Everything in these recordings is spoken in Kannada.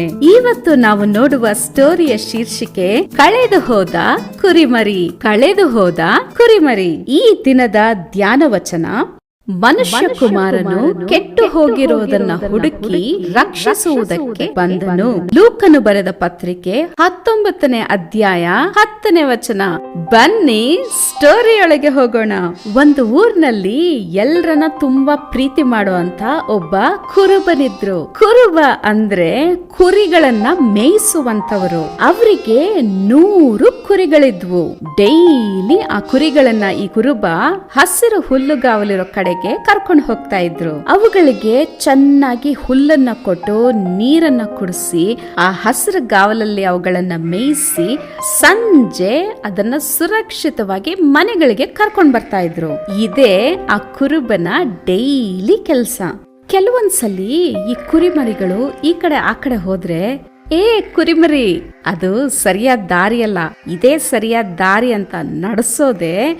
ಇವತ್ತು ನಾವು ನೋಡುವ ಸ್ಟೋರಿಯ ಶೀರ್ಷಿಕೆ, ಕಳೆದು ಹೋದ ಕುರಿಮರಿ. ಕಳೆದು ಹೋದ ಕುರಿಮರಿ. ಈ ದಿನದ ಧ್ಯಾನ ವಚನ ಮನುಷ್ಯ ಕುಮಾರನು ಕೆಟ್ಟು ಹೋಗಿರುವುದನ್ನ ಹುಡುಕಿ ರಕ್ಷಿಸುವುದಕ್ಕೆ ಬಂದನು. ಲೂಕನು ಬರೆದ ಪತ್ರಿಕೆ ಹತ್ತೊಂಬತ್ತನೇ ಅಧ್ಯಾಯ ಹತ್ತನೇ ವಚನ. ಬನ್ನಿ ಸ್ಟೋರಿಯೊಳಗೆ ಹೋಗೋಣ. ಒಂದು ಊರ್ನಲ್ಲಿ ಎಲ್ರನ್ನ ತುಂಬಾ ಪ್ರೀತಿ ಮಾಡುವಂತ ಒಬ್ಬ ಕುರುಬನಿದ್ರು. ಕುರುಬ ಅಂದ್ರೆ ಕುರಿಗಳನ್ನ ಮೇಯಿಸುವಂತವರು ಅವರಿಗೆ ನೂರು ಕುರಿಗಳಿದ್ವು. ಡೈಲಿ ಆ ಕುರಿಗಳನ್ನ ಈ ಕುರುಬ ಹಸಿರು ಹುಲ್ಲುಗಾವಲಿರೋ ಕಡೆಗೆ ಕರ್ಕೊಂಡು ಹೋಗ್ತಾ ಇದ್ರು. ಅವುಗಳಿಗೆ ಚೆನ್ನಾಗಿ ಹುಲ್ಲನ್ನ ಕೊಟ್ಟು ನೀರನ್ನ ಕುಡಿಸಿ, ಆ ಹಸಿರು ಗಾವಲಲ್ಲಿ ಅವುಗಳನ್ನ ಮೇಯಿಸಿ, ಸಂಜೆ ಅದನ್ನ ಸುರಕ್ಷಿತವಾಗಿ ಮನೆಗಳಿಗೆ ಕರ್ಕೊಂಡ್ ಬರ್ತಾ ಇದ್ರು. ಇದೇ ಆ ಕುರುಬನ ಡೈಲಿ ಕೆಲಸ. ಕೆಲವೊಂದ್ಸಲಿ ಈ ಕುರಿಮರಿಗಳು ಈ ಕಡೆ ಆ ಕಡೆ ಹೋದ್ರೆ, ಏ ಕುರಿಮರಿ, ಅದು ಸರಿಯಾದ ದಾರಿಯಲ್ಲ ಇದೇ ಸರಿಯಾದ ದಾರಿ ಅಂತ ನಡೆಸೋದೆ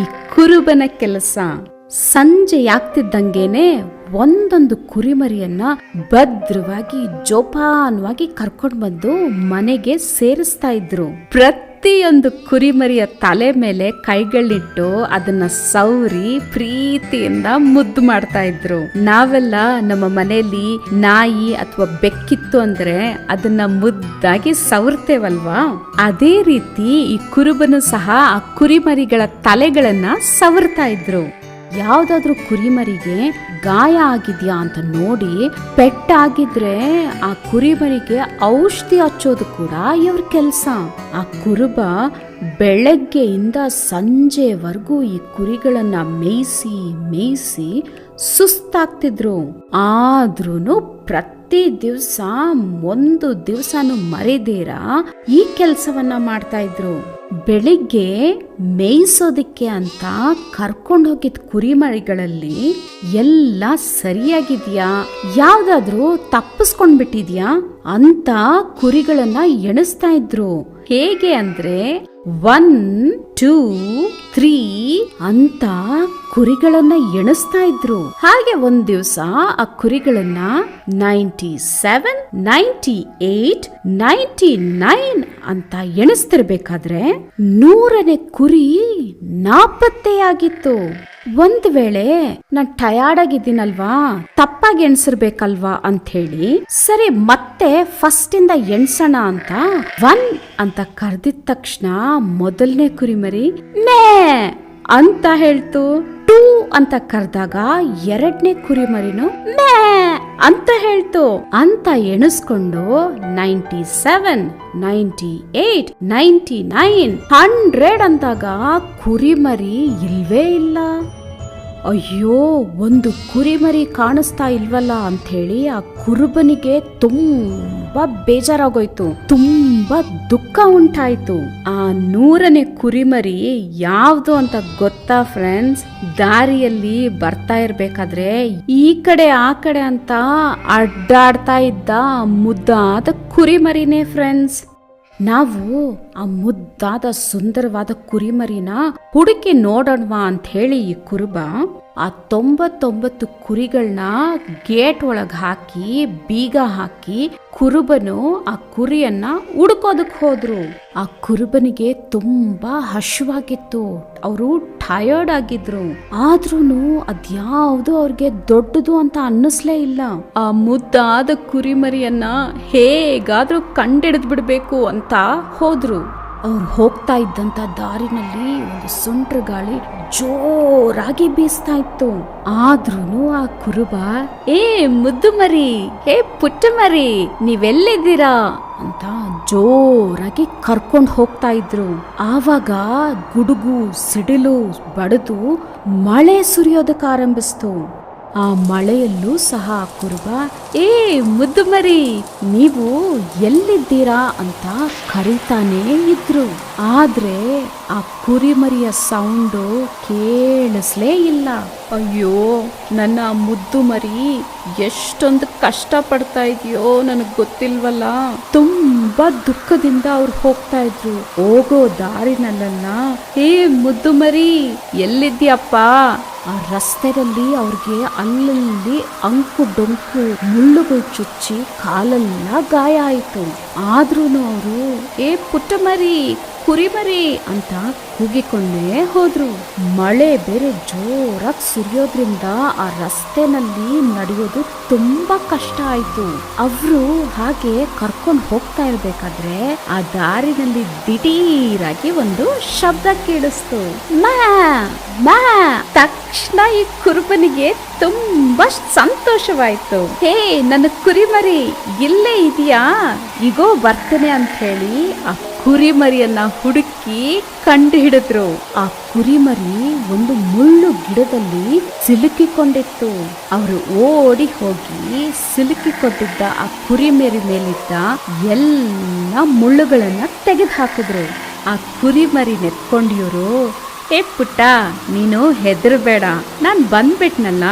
ಈ ಕುರುಬನ ಕೆಲಸ. ಸಂಜೆ ಆಗ್ತಿದ್ದಂಗೆನೆ ಒಂದೊಂದು ಕುರಿಮರಿಯನ್ನ ಭದ್ರವಾಗಿ, ಜೋಪಾನವಾಗಿ ಕರ್ಕೊಂಡು ಬಂದು ಮನೆಗೆ ಸೇರಿಸ್ತಾ ಇದ್ರು. ಪ್ರತಿಯೊಂದು ಕುರಿಮರಿಯ ತಲೆ ಮೇಲೆ ಕೈಗಳಿಟ್ಟು ಅದನ್ನ ಸೌರಿ ಪ್ರೀತಿಯಿಂದ ಮುದ್ದು ಮಾಡ್ತಾ ಇದ್ರು. ನಾವೆಲ್ಲ ನಮ್ಮ ಮನೆಯಲ್ಲಿ ನಾಯಿ ಅಥವಾ ಬೆಕ್ಕಿತ್ತು ಅಂದ್ರೆ ಅದನ್ನ ಮುದ್ದಾಗಿ ಸವರ್ತೇವಲ್ವಾ ಅದೇ ರೀತಿ ಈ ಕುರುಬನು ಸಹ ಆ ಕುರಿಮರಿಗಳ ತಲೆಗಳನ್ನ ಸವರ್ತಾ ಇದ್ರು. ಯಾವ್ದಾದ್ರೂ ಕುರಿಮರಿಗೆ ಗಾಯ ಆಗಿದ್ಯಾ ಅಂತ ನೋಡಿ ಪೆಟ್ಟಾಗಿದ್ರೆ ಆ ಕುರಿಮರಿಗೆ ಔಷಧಿ ಹಚ್ಚೋದು ಕೂಡ ಇವ್ರ ಕೆಲಸ. ಆ ಕುರುಬ ಬೆಳಗ್ಗೆಯಿಂದ ಸಂಜೆವರೆಗೂ ಈ ಕುರಿಗಳನ್ನ ಮೇಯಿಸಿ ಮೇಯಿಸಿ ಸುಸ್ತಾಗ್ತಿದ್ರು. ಆದ್ರೂ ಪ್ರತಿ ದಿವಸ ಒಂದು ದಿವಸನು ಮರಿದೇರ ಈ ಕೆಲಸವನ್ನ ಮಾಡ್ತಾ ಇದ್ರು. ಬೆಳಿಗ್ಗೆ ಮೇಯಿಸೋದಿಕ್ಕೆ ಅಂತ ಕರ್ಕೊಂಡು ಹೋಗಿದ್ದ ಕುರಿಮರಿಗಳಲ್ಲಿ ಎಲ್ಲ ಸರಿಯಾಗಿದ್ಯಾ? ಯಾವ್ದಾದ್ರೂ ತಪ್ಪಿಸ್ಕೊಂಡ್ಬಿಟ್ಟಿದ್ಯಾ? ಅಂತ ಕುರಿಗಳನ್ನ ಎಣಿಸ್ತಾ ಇದ್ರು. ಹೇಗೆ ಅಂದ್ರೆ ಒನ್, ಟೂ, ತ್ರೀ ಅಂತ ಕುರಿಗಳನ್ನ ಎಣಿಸ್ತಾ ಇದ್ರು. ಹಾಗೆ ಒಂದ್ ದಿವಸ ಆ ಕುರಿಗಳನ್ನ ninety seven, ninety eight ninety nine ಅಂತ ಎಣಿಸ್ತಿರ್ಬೇಕಾದ್ರೆ ನೂರನೇ ಕುರಿ ನಾಪತ್ತೆಯಾಗಿತ್ತು. ಒಂದ್ ವೇಳೆ ನಾನ್ ಟಯರ್ಡ್ ಆಗಿದ್ದೀನಲ್ವಾ ತಪ್ಪಾಗಿ ಎಣ್ಸಿರ್ಬೇಕಲ್ವಾ ಅಂತ ಹೇಳಿ ಸರಿ ಮತ್ತೆ ಫಸ್ಟ್ ಇಂದ ಎಣ್ಸೋಣ ಅಂತ ಒನ್ ಅಂತ ಕರೆದಿದ ತಕ್ಷಣ ಮೊದಲನೇ ಕುರಿಮರಿ ಮೇ ಅಂತ ಹೇಳ್ತು. ಅಂತ ಕರೆದಾಗ ಎರಡನೇ ಕುರಿಮರಿನು ಮೇ ಅಂತ ಹೇಳ್ತು. ಅಂತ ಎಣಿಸ್ಕೊಂಡು ninety seven, ninety eight ninety nine, hundred ಅಂದಾಗ ಕುರಿಮರಿ ಇಲ್ವೇ ಇಲ್ಲ. ಅಯ್ಯೋ, ಒಂದು ಕುರಿಮರಿ ಕಾಣಿಸ್ತಾ ಇಲ್ವಲ್ಲ ಅಂತ ಹೇಳಿ ಆ ಕುರುಬನಿಗೆ ತುಂಬಾ ಬೇಜಾರಾಗೋಯ್ತು. ತುಂಬಾ ದುಃಖ ಉಂಟಾಯ್ತು. ಆ ನೂರನೇ ಕುರಿಮರಿ ಯಾವ್ದು ಅಂತ ಗೊತ್ತಾ ಫ್ರೆಂಡ್ಸ್? ದಾರಿಯಲ್ಲಿ ಬರ್ತಾ ಇರ್ಬೇಕಾದ್ರೆ ಈ ಕಡೆ, ಆ ಕಡೆ ಅಂತ ಅಡ್ಡಾಡ್ತಾ ಇದ್ದ ಮುದ್ದಾದ ಕುರಿಮರಿನೇ ಫ್ರೆಂಡ್ಸ್. ನಾವು ಆ ಮುದ್ದಾದ ಸುಂದರವಾದ ಕುರಿಮರಿನ ಹುಡುಕಿ ನೋಡೋಣವಾ ಅಂತ ಹೇಳಿ ಈ ಕುರುಬ ಆ ತೊಂಬತ್ತೊಂಬತ್ತು ಕುರಿಗಳನ್ನ ಗೇಟ್ ಒಳಗ್ ಹಾಕಿ, ಬೀಗ ಹಾಕಿ ಕುರುಬನು ಆ ಕುರಿಯನ್ನ ಹುಡುಕೋದಕ್ಕೆ ಹೋದ್ರು. ಆ ಕುರುಬನಿಗೆ ತುಂಬಾ ಹಶುವಾಗಿತ್ತು. ಅವರು ಟಯರ್ಡ್ ಆಗಿದ್ರು. ಆದ್ರೂ ಅದ್ಯಾವುದು ಅವ್ರಿಗೆ ದೊಡ್ಡದು ಅಂತ ಅನ್ನಿಸ್ಲೇ ಇಲ್ಲ. ಆ ಮುದ್ದಾದ ಕುರಿಮರಿಯನ್ನ ಹೇಗಾದ್ರೂ ಕಂಡಿಡಿದ್ ಬಿಡ್ಬೇಕು ಅಂತ ಹೋದ್ರು. ಅವ್ರು ಹೋಗ್ತಾ ಇದ್ದಂತ ದಾರಿನಲ್ಲಿ ಒಂದು ಸುಂಟ್ರ ಗಾಳಿ ಜೋರಾಗಿ ಬೀಸ್ತಾ ಇತ್ತು. ಆದ್ರೂನು ಆ ಕುರುಬ, ಏ ಮುದ್ದು ಮರಿ ಹೇ ಪುಟ್ಟ ಮರಿ ನೀವೆಲ್ಲಿದ್ದೀರಾ? ಅಂತ ಜೋರಾಗಿ ಕರ್ಕೊಂಡು ಹೋಗ್ತಾ ಇದ್ರು. ಆವಾಗ ಗುಡುಗು, ಸಿಡಿಲು, ಬಡಿದು ಮಳೆ ಸುರಿಯೋದಕ್ಕೆ ಆರಂಭಿಸ್ತು. ಆ ಮಳೆಯಲ್ಲೂ ಸಹ ಕುರುಬ. ಏ ಮುದ್ದು ಮರಿ ನೀವು ಎಲ್ಲಿದ್ದೀರಾ ಅಂತ ಕರೀತಾನೇ ಇದ್ರು. ಆದ್ರೆ ಆ ಕುರಿಮರಿಯ ಸೌಂಡು ಕೇಳಿಸ್ಲೇ ಇಲ್ಲ. ಅಯ್ಯೋ ನನ್ನ ಮುದ್ದು ಮರಿ ಎಷ್ಟೊಂದು ಕಷ್ಟ ಪಡ್ತಾ ಇದೆಯೋ ನನಗೆ ಗೊತ್ತಿಲ್ವಲ್ಲ. ತುಂಬಾ ದುಃಖದಿಂದ ಅವ್ರು ಹೋಗ್ತಾ ಇದ್ರು. ಹೋಗೋ ದಾರಿನಲ್ಲ ಹೇ ಮುದ್ದು ಮರಿ ಎಲ್ಲಿದ್ಯಪ್ಪ ಆ ರಸ್ತೆಯಲ್ಲಿ ಅವ್ರಿಗೆ ಅಲ್ಲಲ್ಲಿ ಅಂಕು ಡೊಂಕು ಮುಳ್ಳುಗಳು ಚುಚ್ಚಿ ಕಾಲೆಲ್ಲ ಗಾಯ ಆಯಿತು. ಆದ್ರೂ ಅವರು, ಏ ಪುಟ್ಟ ಮರಿ ಕುರಿಮರಿ ಅಂತ ಕೂಗಿಕೊಂಡೇ ಹೋದ್ರು. ಮಳೆ ಬೇರೆ ಜೋರಾಗಿ ಸುರಿಯೋದ್ರಿಂದ ಆ ರಸ್ತೆನಲ್ಲಿ ನಡೆಯೋದು ತುಂಬಾ ಕಷ್ಟ ಆಯ್ತು. ಅವರು ಹಾಗೆ ಕರ್ಕೊಂಡು ಹೋಗ್ತಾ ಇರ್ಬೇಕಾದ್ರೆ ಆ ದಾರಿನಲ್ಲಿ ದಿಢೀರಾಗಿ ಒಂದು ಶಬ್ದ ಕೇಳಿಸ್ತು. ಮಾ ತಕ್ಷಣ ಈ ಕುರುಬನಿಗೆ ತುಂಬಾ ಸಂತೋಷವಾಯ್ತು. ಹೇ, ನನ್ನ ಕುರಿಮರಿ, ಇಲ್ಲೇ ಇದೆಯಾ? ಈಗೋ ಬರ್ತೇನೆ ಅಂತ ಹೇಳಿ ಕುರಿಮರಿಯನ್ನ ಹುಡುಕಿ ಕಂಡು ಹಿಡಿದ್ರು ಆ ಕುರಿಮರಿ ಒಂದು ಮುಳ್ಳು ಗಿಡದಲ್ಲಿ ಸಿಲುಕಿಕೊಂಡಿತ್ತು. ಅವರು ಓಡಿ ಹೋಗಿ ಸಿಲುಕಿಕೊಂಡಿದ್ದ ಆ ಕುರಿಮರಿ ಮೇಲಿದ್ದ ಎಲ್ಲ ಮುಳ್ಳುಗಳನ್ನ ತೆಗೆದು ಹಾಕಿದ್ರು ಆ ಕುರಿಮರಿ ನೆತ್ಕೊಂಡಿವ್ರು ಏ ಪುಟ್ಟ, ನೀನು ಹೆದರ್ಬೇಡ. ನಾನು ಬಂದ್ಬಿಟ್ನಲ್ಲ,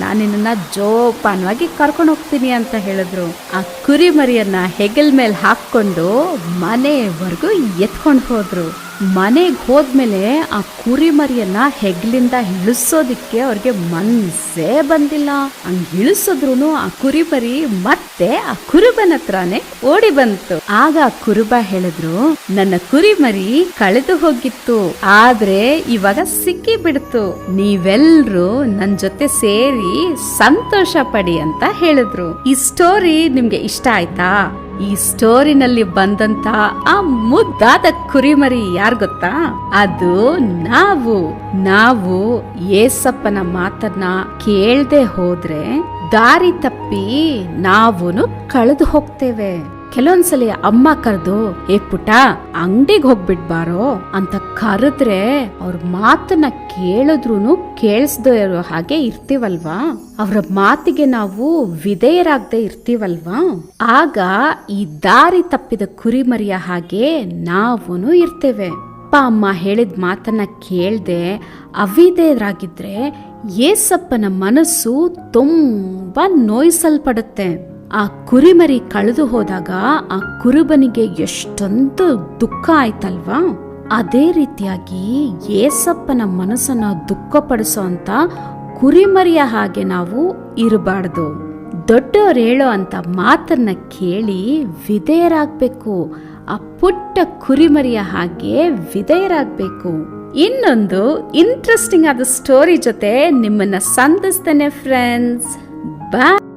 ನಾನು ನಿನ್ನ ಜೋಪಾನವಾಗಿ ಕರ್ಕೊಂಡು ಹೋಗ್ತೀನಿ ಅಂತ ಹೇಳಿದ್ರು. ಆ ಕುರಿ ಮರಿಯನ್ನ ಹೆಗಲ್ ಮೇಲೆ ಹಾಕೊಂಡು ಮನೆವರೆಗೂ ಎತ್ಕೊಂಡು ಹೋದ್ರು. ಮನೆಗೆ ಹೋದ್ಮೇಲೆ ಆ ಕುರಿಮರಿಯನ್ನ ಹೆಗ್ಲಿಂದ ಇಳಿಸೋದಿಕ್ಕೆ ಅವ್ರಿಗೆ ಮನ್ಸೇ ಬಂದಿಲ್ಲ. ಹಂಗ್ ಇಳಿಸಿದ್ರು ಆ ಕುರಿಮರಿ ಮತ್ತೆ ಆ ಕುರುಬನ ಹತ್ರನೇ ಓಡಿ ಬಂತು. ಆಗ ಆ ಕುರುಬ ಹೇಳಿದ್ರು, ನನ್ನ ಕುರಿಮರಿ ಕಳೆದು ಹೋಗಿತ್ತು. ಆದ್ರೆ ಇವಾಗ ಸಿಕ್ಕಿ ಬಿಡ್ತು ನೀವೆಲ್ರೂ ನನ್ ಜೊತೆ ಸೇರಿ ಸಂತೋಷ ಪಡಿ ಅಂತ ಹೇಳಿದ್ರು. ಈ ಸ್ಟೋರಿ ನಿಮ್ಗೆ ಇಷ್ಟ ಆಯ್ತಾ? ಈ ಸ್ಟೋರಿನಲ್ಲಿ ಬಂದಂತ ಆ ಮುದ್ದಾದ ಕುರಿಮರಿ ಯಾರ್ ಗೊತ್ತಾ? ಅದು ನಾವು. ನಾವು ಏಸಪ್ಪನ ಮಾತನ್ನ ಕೇಳ್ದೆ ಹೋದ್ರೆ ದಾರಿ ತಪ್ಪಿ ನಾವುನು ಕಳೆದು ಹೋಗ್ತೇವೆ. ಕೆಲವೊಂದ್ಸಲಿ ಅಮ್ಮ ಕರೆದು, ಏ ಪುಟ ಅಂಗಡಿಗೆ ಹೋಗ್ಬಿಡ್ಬಾರೋ ಅಂತ ಕರೆದ್ರೆ ಅವ್ರ ಮಾತನ್ನ ಕೇಳಿದ್ರು ಕೇಳಿಸ್ದೇ ಇರೋ ಹಾಗೆ ಇರ್ತೀವಲ್ವಾ? ಅವರ ಮಾತಿಗೆ ನಾವು ವಿಧೇಯರಾಗದೆ ಇರ್ತೀವಲ್ವಾ? ಆಗ ಈ ದಾರಿ ತಪ್ಪಿದ ಕುರಿಮರಿಯ ಹಾಗೆ ನಾವೂ ಇರ್ತೇವೆ. ಅಪ್ಪ ಅಮ್ಮ ಹೇಳಿದ ಮಾತನ್ನ ಕೇಳ್ದೆ ಅವಿಧೇಯರಾಗಿದ್ರೆ ಏಸಪ್ಪನ ಮನಸ್ಸು ತುಂಬಾ ನೋಯಿಸಲ್ಪಡುತ್ತೆ. ಆ ಕುರಿಮರಿ ಕಳೆದು ಹೋದಾಗ ಆ ಕುರುಬನಿಗೆ ಎಷ್ಟೊಂದು ದುಃಖ ಆಯ್ತಲ್ವಾ? ಅದೇ ರೀತಿಯಾಗಿ ಏಸಪ್ಪನ ಮನಸ್ಸನ್ನು ದುಃಖಪಡಿಸೋ ಅಂತ ಕುರಿಮರಿಯ ಹಾಗೆ ನಾವು ಇರಬಾರ್ದು. ದೊಡ್ಡವ್ರು ಹೇಳೋ ಅಂತ ಮಾತನ್ನ ಕೇಳಿ ವಿಧೇಯರಾಗಬೇಕು. ಆ ಪುಟ್ಟ ಕುರಿಮರಿಯ ಹಾಗೆ ವಿಧೇಯರಾಗಬೇಕು. ಇನ್ನೊಂದು ಇಂಟ್ರೆಸ್ಟಿಂಗ್ ಆದ ಸ್ಟೋರಿ ಜೊತೆ ನಿಮ್ಮನ್ನ ಸಂಧಿಸ್ತೇನೆ ಫ್ರೆಂಡ್ಸ್ ಬಾಯ್